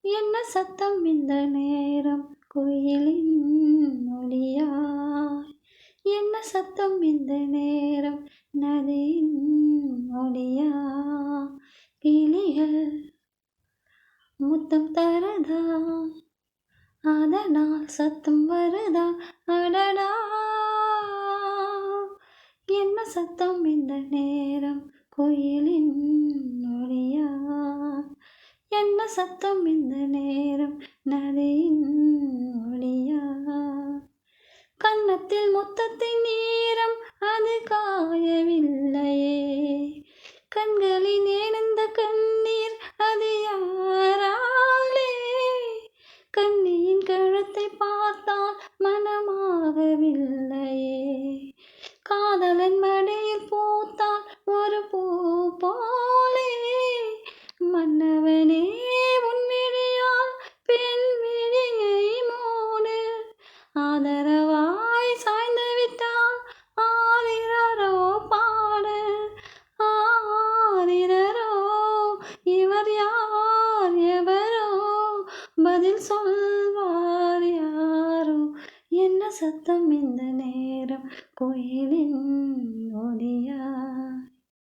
என்ன சத்தம் இந்த நேரம்? குயிலின் மொழியாய் என்ன சத்தம் இந்த நேரம்? நதியின் மொழியா கிளிகள் முத்தம் தரதா? அதனால் சத்தம் வருதா? அடடா. என்ன சத்தம் இந்த நேரம்? கோயிலின் என்ன சத்தம் இந்த நேரம்? நதியின் மொழியா கன்னத்தில் மொத்தத்தின் நேரம் அது காயவில்லையே. கண்களின் ஏனந்த கண்ணீர் அது யாராலே? கண்ணியின் கழுத்தை பார்த்தால் மனமாகவில்லை. ஆதரவாய் சாய்ந்து விட்டால் ஆதிரரோ பாடு. ஆதிரரோ இவர் யார் எவரோ? பதில் சொல்வார் யாரோ? என்ன சத்தம் இந்த நேரம்? கோயிலின்